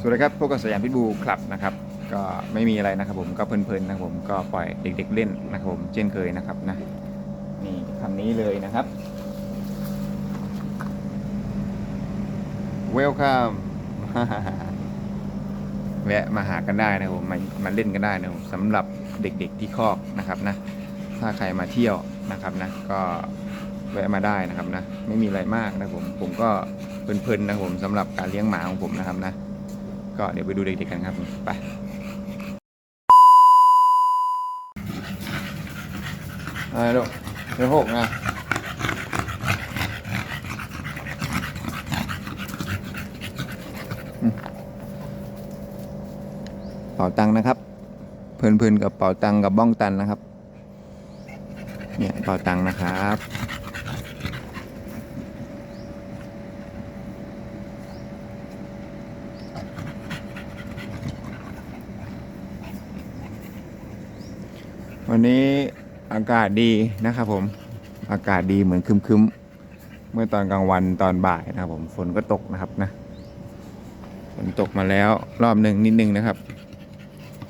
สวัสดีครับพวกกับสยามพิทบูคลับนะครับ ก็ไม่มีอะไรนะครับผมก็เพลินๆนะครับผมก็ปล่อยเด็กๆเล่นนะครับผมเช่นเคยนะครับนะนี่คำนี้เลยนะครับ Welcome แวะมาหากันได้นะครับผมมามาเล่นกันได้นะผมสำหรับเด็กๆที่คอกนะครับนะถ้าใครมาเที่ยวนะครับนะก็แวะมาได้นะครับนะไม่มีอะไรมากนะผมผมก็เพลินๆนะผมสำหรับการเลี้ยงหมาของผมนะครับนะ ก็เดี๋ยวไปดูเด็กๆกันครับไปอะไรลูกเดี๋ยวหกนะเป่าตังค์นะครับ เพลินๆกับเป่าตังค์กับบ้องตันนะครับ เนี่ยเป่าตังค์นะครับ วันนี้อากาศดีนะครับผมอากาศดีเหมือนครึมๆ เมื่อตอนกลางวันตอนบ่ายนะครับผมฝนก็ตกนะครับนะฝนตกมาแล้วรอบหนึ่งนิดนึงนะครับ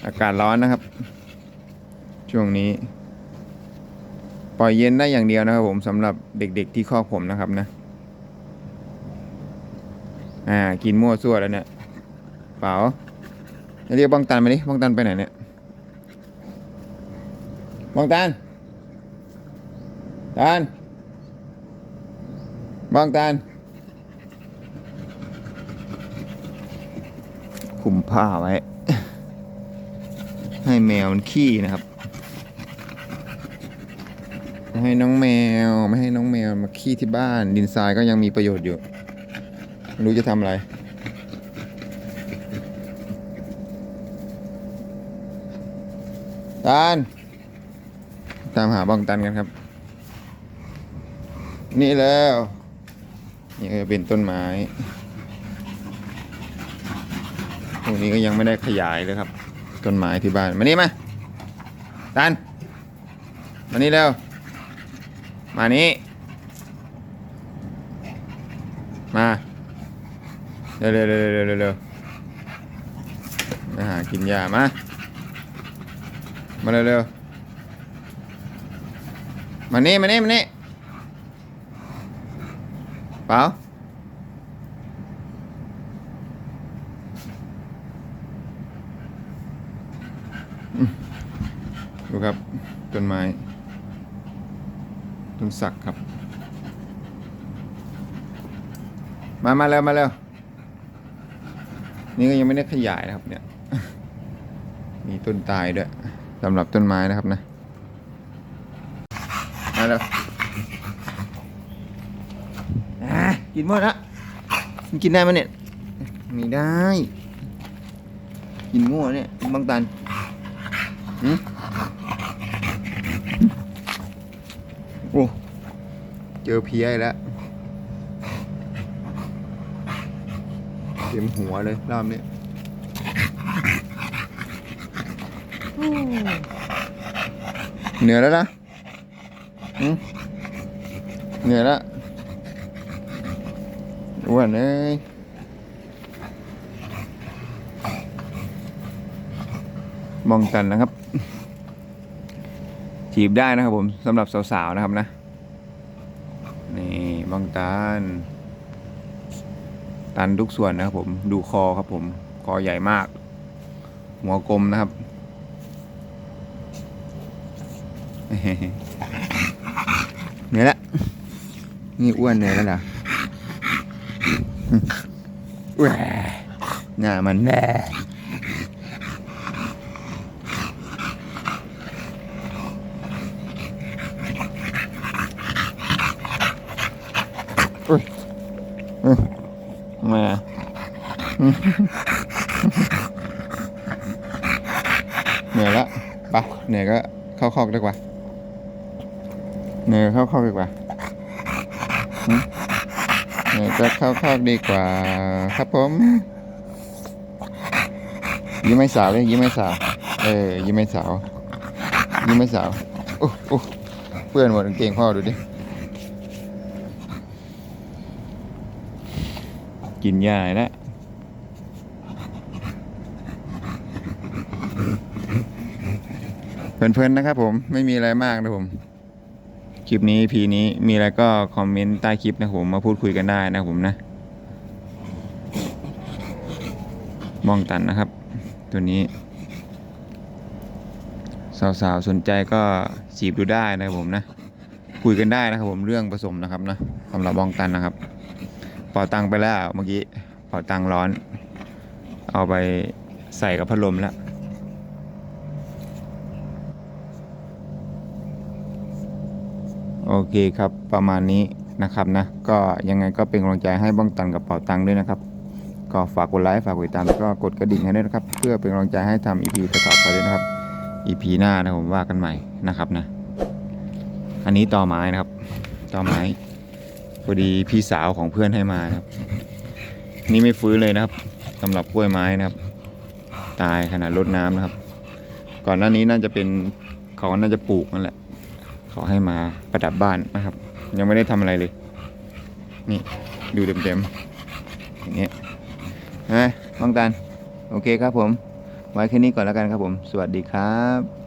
อากาศร้อนนะครับ ช่วงนี้ปล่อยเย็นได้อย่างเดียวนะครับผมสำหรับเด็กๆที่คอกผมนะครับนะอ่ากินมั่วซั่วแล้วเนี่ยเปล่าเรียกบ้องตันมาดิบ้องตันไปไหนเนี่ย บางตาลตาลบางตาลคุมผ้าไว้ ให้แมวมันขี้นะครับไม่ให้น้องแมว ไม่ให้น้องแมวมาขี้ที่บ้าน ดินทรายก็ยังมีประโยชน์อยู่ไม่รู้จะทำอะไรตาล ตามหาบ้องตันกันครับ นี่แล้ว นี่ก็เป็นต้นไม้ตรงนี้ก็ยังไม่ได้ขยายเลยครับ ต้นไม้ที่บ้าน มานี่มา ตัน มานี่แล้ว มานี่มาเร็วเร็วเร็วเร็วเร็วเร็วมาหากินยามา มาเร็วเร็ว มานี่มานี่มานี่เปล่าดูครับต้นไม้ต้นสักครับ มามาแล้วมาแล้วนี่ก็ยังไม่ได้ขยายนะครับเนี่ย มีต้นตายด้วยสำหรับต้นไม้นะครับนะ มาแล้วอะกินหมดละมันกินได้ไหมเนี่ยไม่ได้ กินโง่เนี่ยบางตันหืมโอ้เจอเพี้ยอีกแล้วเต็มหัวเลยรอบนี้เหนื่อยแล้วนะอืม เหนื่อยละอ้วนเอ้ยมองกันนะครับ จีบได้นะครับผมสำหรับสาวๆนะครับนะ นี่บางตัน ตันทุกส่วนนะครับผมดูคอครับผม คอใหญ่มาก หัวกลมนะครับ เหนื่อยละนี่อ้วนเหนื่อยแล้วเหรออืมแหวหน้ามันแน่อุ้ยอืมมาอืมเหนื่อยละไปะเหนื่อยก็เข้าคอกดีกว่า เนี่ยเข้าเข้าดีกว่าเนี่ยจะเข้าเข้าดีกว่า ครับผมยิ้มไม่สาวเลยยิ้มไม่สาว เออยิ้มไม่สาวยิ้มไม่สาวโอ้โอ้เพื่อนหมดเก่งพ่อดูดิกินยาแล้วเพื่อนๆนะครับผมไม่มีอะไรมากนะผม คลิปนี้พีนี้มีอะไรก็คอมเมนต์ใต้คลิปนะผมมาพูดคุยกันได้นะผมนะ มองตันนะครับ ตัวนี้ สาวๆสนใจก็จีบดูได้นะครับผมนะ คุยกันได้นะครับผมเรื่องผสมนะครับนะสำหรับบองตันนะครับเป่าตังไปแล้วเมื่อกี้เป่าตังร้อน เอาไปใส่กับพัดลมแล้ว โอเคครับประมาณนี้นะครับนะ ก็ยังไงก็เป็นกำลังใจให้บ้องตันกับเป่าตังด้วยนะครับ ก็ฝากกดไลค์ฝากกดติดตามแล้วก็กดกระดิ่งให้ด้วยนะครับ เพื่อเป็นกำลังใจให้ทำ EP ต่อไปด้วยนะครับ EP หน้านะผมว่ากันใหม่นะครับนะ อันนี้ต่อไม้นะครับ ต่อไม้พอดีพี่สาวของเพื่อนให้มานะครับ นี่ไม่ฟื้นเลยนะครับสำหรับกล้วยไม้นะครับ ตายขนาดรดน้ำนะครับ ก่อนหน้านี้น่าจะเป็นเขาน่าจะปลูกนั่นแหละ เขาให้มาประดับบ้านนะครับ ยังไม่ได้ทำอะไรเลย นี่ดูเต็มๆอย่างเงี้ยนะบ้องตัน โอเคครับผม ไว้แค่นี้ก่อนแล้วกันครับผม สวัสดีครับ